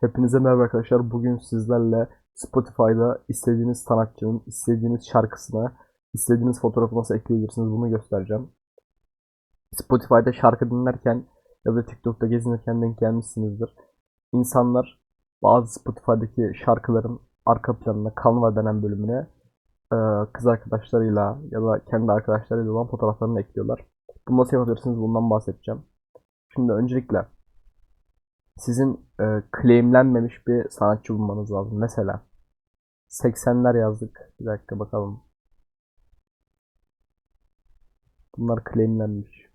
Hepinize merhaba arkadaşlar. Bugün sizlerle Spotify'da istediğiniz sanatçının istediğiniz şarkısına istediğiniz fotoğrafı nasıl ekleyebilirsiniz bunu göstereceğim. Spotify'da şarkı dinlerken ya da TikTok'ta gezinirken denk gelmişsinizdir. İnsanlar bazı Spotify'daki şarkıların arka planına Canva denen bölümüne e, kız arkadaşlarıyla ya da kendi arkadaşlarıyla olan fotoğraflarını ekliyorlar. Bunu nasıl yapabilirsiniz bundan bahsedeceğim. Şimdi öncelikle sizin e, claimlenmemiş bir sanatçı bulmanız lazım. Mesela 80'ler yazdık. Bir dakika bakalım. Bunlar claimlenmiş.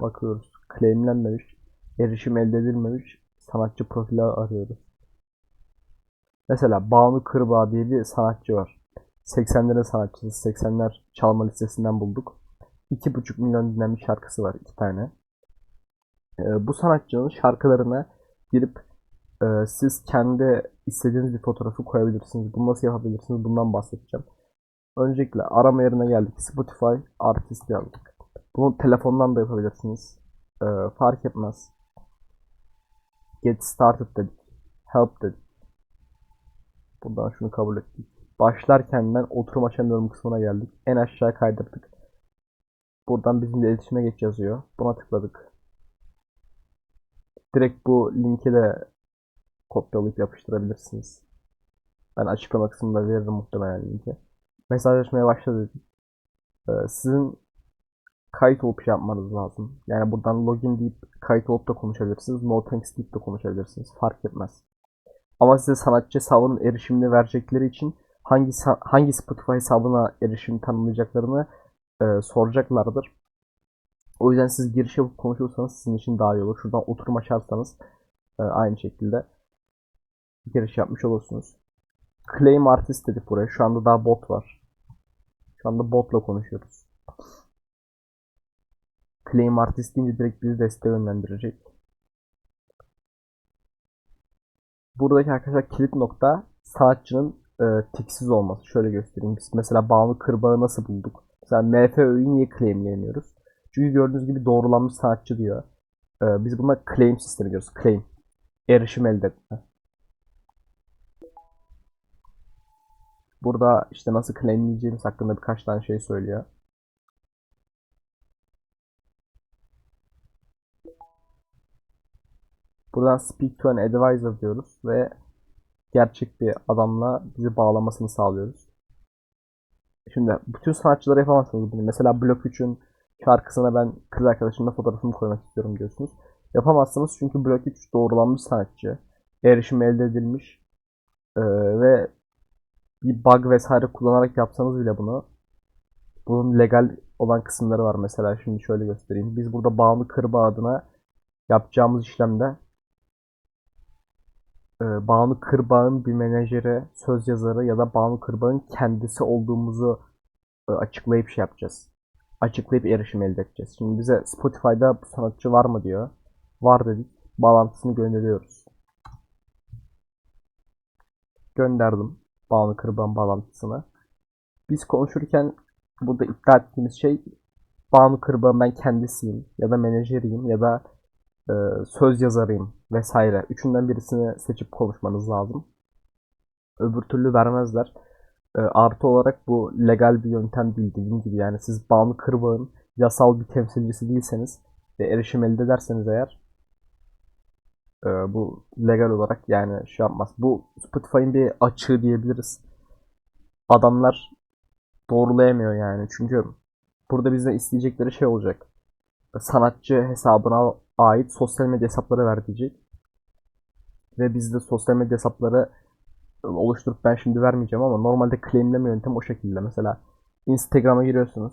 Bakıyoruz. Claimlenmemiş, erişim elde edilmemiş sanatçı profili arıyoruz. Mesela Banu Kırbağ diye bir sanatçı var. 80'lerin sanatçısı. 80'ler çalma listesinden bulduk. 2,5 milyon dinlenmiş şarkısı var. iki tane. Ee, bu sanatçının şarkılarına girip e, siz kendi istediğiniz bir fotoğrafı koyabilirsiniz. Bunu nasıl yapabilirsiniz? Bundan bahsedeceğim. Öncelikle arama yerine geldik. Spotify artist yazdık. Bunu telefondan da yapabilirsiniz. Ee, fark etmez. Get started dedik. Help dedik. Buradan şunu kabul ettik. Başlarken ben oturum açamıyorum kısmına geldik. En aşağı kaydırdık. Buradan bizimle iletişime geç yazıyor. Buna tıkladık. Direkt bu linki de kopyalayıp yapıştırabilirsiniz. Ben açıklama kısmında veririm muhtemelen linki. Mesajlaşmaya başladı. Ee, sizin kayıt olup şey yapmanız lazım. Yani buradan login deyip kayıt olup da konuşabilirsiniz. No thanks deyip de konuşabilirsiniz. Fark etmez. Ama size sanatçı hesabının erişimini verecekleri için hangi hangi Spotify hesabına erişim tanımlayacaklarını e, soracaklardır. O yüzden siz giriş yapıp konuşursanız sizin için daha iyi olur. Şuradan oturum açarsanız e, aynı şekilde giriş yapmış olursunuz. Claim Artist dedik buraya. Şu anda daha bot var. Şu anda botla konuşuyoruz. Claim Artist deyince direkt bizi desteğe yönlendirecek. Buradaki arkadaşlar kilit nokta sanatçının e, tiksiz olması. Şöyle göstereyim. Biz mesela Banu Kırbağı nasıl bulduk? Mesela MFÖ'yü niye claimleyemiyoruz? Çünkü gördüğünüz gibi doğrulanmış sanatçı diyor. Ee, biz buna claim sistemi diyoruz. Claim. Erişim elde etme. Burada işte nasıl claimleyeceğimiz hakkında birkaç tane şey söylüyor. Buradan speak to an advisor diyoruz ve gerçek bir adamla bizi bağlamasını sağlıyoruz. Şimdi bütün sanatçılara yapamazsınız bunu. Mesela Blok 3'ün şarkısına ben kız arkadaşımla fotoğrafımı koymak istiyorum diyorsunuz. Yapamazsınız çünkü Blok 3 doğrulanmış sanatçı. Erişim elde edilmiş. Ee, ve bir bug vesaire kullanarak yapsanız bile bunu bunun legal olan kısımları var. Mesela şimdi şöyle göstereyim. Biz burada bağımlı kırba adına yapacağımız işlemde Banu Kırbağ'ın bir menajeri, söz yazarı ya da Banu Kırbağ'ın kendisi olduğumuzu e, açıklayıp şey yapacağız. Açıklayıp erişim elde edeceğiz. Şimdi bize Spotify'da bu sanatçı var mı diyor. Var dedik. Bağlantısını gönderiyoruz. Gönderdim Banu Kırbağ'ın bağlantısını. Biz konuşurken burada iddia ettiğimiz şey Banu Kırbağ'ın ben kendisiyim ya da menajeriyim ya da e, söz yazarıyım vesaire. Üçünden birisini seçip konuşmanız lazım. Öbür türlü vermezler. E, artı olarak bu legal bir yöntem değil dediğim gibi. Yani siz Banu Kırbağ'ın yasal bir temsilcisi değilseniz ve erişim elde ederseniz eğer e, bu legal olarak yani şey yapmaz. Bu Spotify'ın bir açığı diyebiliriz. Adamlar doğrulayamıyor yani. Çünkü burada bizden isteyecekleri şey olacak. Sanatçı hesabına ait sosyal medya hesapları ver diyecek. Ve biz de sosyal medya hesapları oluşturup ben şimdi vermeyeceğim ama normalde claimleme yöntem o şekilde. Mesela Instagram'a giriyorsunuz.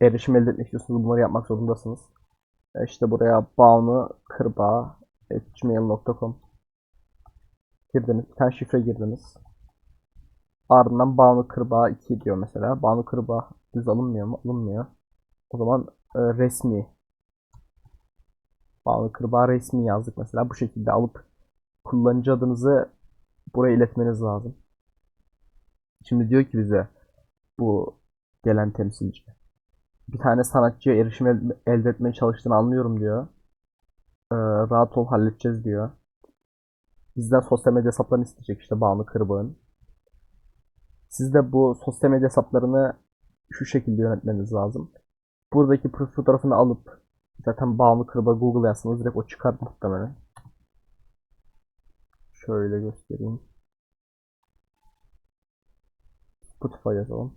Erişim elde etmek istiyorsunuz. Bunları yapmak zorundasınız. E işte buraya Banu Kırba gmail.com girdiniz. Bir tane şifre girdiniz. Ardından Banu Kırba 2 diyor mesela. Banu Kırba düz alınmıyor mu? Alınmıyor. O zaman resmi Banu Kırba resmi yazdık mesela. Bu şekilde alıp kullanıcı adınızı buraya iletmeniz lazım. Şimdi diyor ki bize bu gelen temsilci. bir tane sanatçıya erişim el- elde etmeye çalıştığını anlıyorum diyor. Ee, rahat ol halledeceğiz diyor. Bizden sosyal medya hesaplarını isteyecek işte Banu Kırbağ'ın. Siz de bu sosyal medya hesaplarını şu şekilde yönetmeniz lazım. Buradaki profil fotoğrafını alıp zaten Banu Kırbağ Google yazsanız direkt o çıkar muhtemelen. Şöyle göstereyim. Spotify yazalım.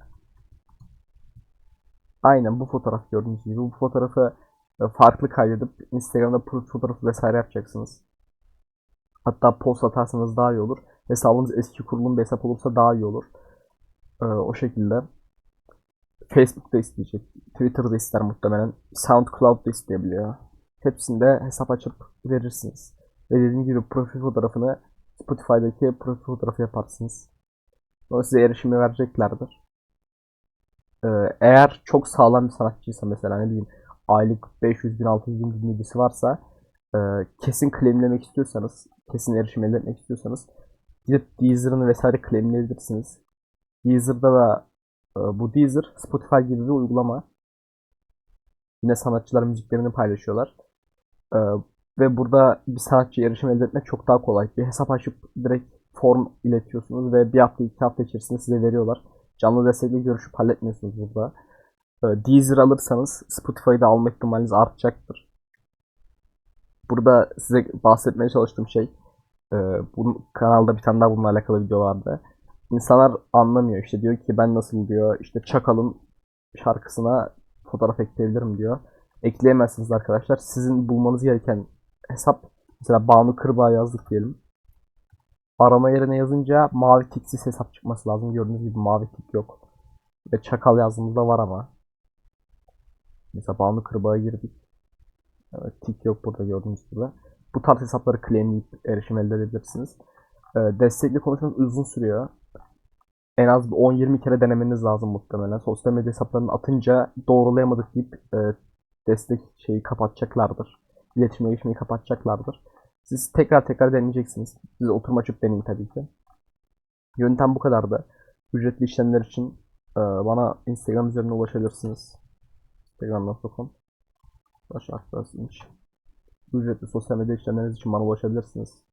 Aynen bu fotoğraf gördüğünüz gibi. Bu fotoğrafı e, farklı kaydedip Instagram'da profil fotoğrafı vesaire yapacaksınız. Hatta post atarsanız daha iyi olur. Hesabınız eski kurulum bir hesap olursa daha iyi olur. Ee, o şekilde. Facebook'ta isteyecek. Twitter'da ister muhtemelen. SoundCloud'da isteyebiliyor. Hepsinde hesap açıp verirsiniz. Ve dediğim gibi profil fotoğrafını Spotify'daki profil fotoğrafı yaparsınız. Sonra size erişimi vereceklerdir. Ee, eğer çok sağlam bir sanatçıysa mesela ne bileyim aylık 500 bin 600 bin dinleyicisi varsa e, kesin claimlemek istiyorsanız kesin erişim elde etmek istiyorsanız gidip Deezer'ını vesaire claimleyebilirsiniz. Deezer'da da bu Deezer Spotify gibi bir uygulama. Yine sanatçılar müziklerini paylaşıyorlar. E, ve burada bir sanatçıya erişim elde etmek çok daha kolay. Bir hesap açıp direkt form iletiyorsunuz ve bir hafta iki hafta içerisinde size veriyorlar. Canlı destekle görüşüp halletmiyorsunuz burada. E, Deezer alırsanız Spotify'da alma ihtimaliniz artacaktır. Burada size bahsetmeye çalıştığım şey e, bu kanalda bir tane daha bununla alakalı video vardı. İnsanlar anlamıyor işte diyor ki ben nasıl diyor işte Çakal'ın şarkısına fotoğraf ekleyebilirim diyor. Ekleyemezsiniz arkadaşlar. Sizin bulmanız gereken hesap mesela Banu Kırbağ yazdık diyelim. Arama yerine yazınca mavi tiksiz hesap çıkması lazım. Gördüğünüz gibi mavi tik yok. Ve Çakal yazdığımızda var ama. Mesela Banu Kırbağ'a girdik. Evet, tik yok burada gördüğünüz gibi. Bu tarz hesapları claimleyip erişim elde edebilirsiniz. Ee, destekli konuşmanız uzun sürüyor. En az bir 10-20 kere denemeniz lazım muhtemelen. Sosyal medya hesaplarını atınca doğrulayamadık deyip e, destek şeyi kapatacaklardır. İletişime geçmeyi kapatacaklardır. Siz tekrar tekrar deneyeceksiniz. Siz oturum açıp deneyin tabii ki. Yöntem bu kadardı. Ücretli işlemler için e, bana Instagram üzerinden ulaşabilirsiniz. Instagram.com Baş arkadaşıymış. Ücretli sosyal medya işlemleriniz için bana ulaşabilirsiniz.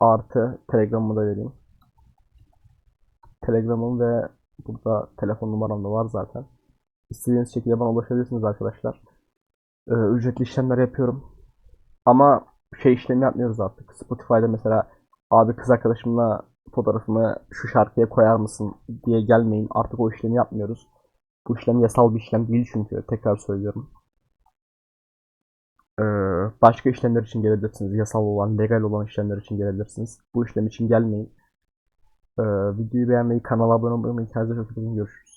Artı Telegram'ımı da vereyim. Telegram'ım ve burada telefon numaram da var zaten. İstediğiniz şekilde bana ulaşabilirsiniz arkadaşlar. Ee, ücretli işlemler yapıyorum. Ama şey işlemi yapmıyoruz artık. Spotify'da mesela abi kız arkadaşımla fotoğrafımı şu şarkıya koyar mısın diye gelmeyin. Artık o işlemi yapmıyoruz. Bu işlem yasal bir işlem değil çünkü. Tekrar söylüyorum. Ee, başka işlemler için gelebilirsiniz. Yasal olan, legal olan işlemler için gelebilirsiniz. Bu işlem için gelmeyin. Ee, videoyu beğenmeyi, kanala abone olmayı. Kendinize çok iyi. Görüşürüz.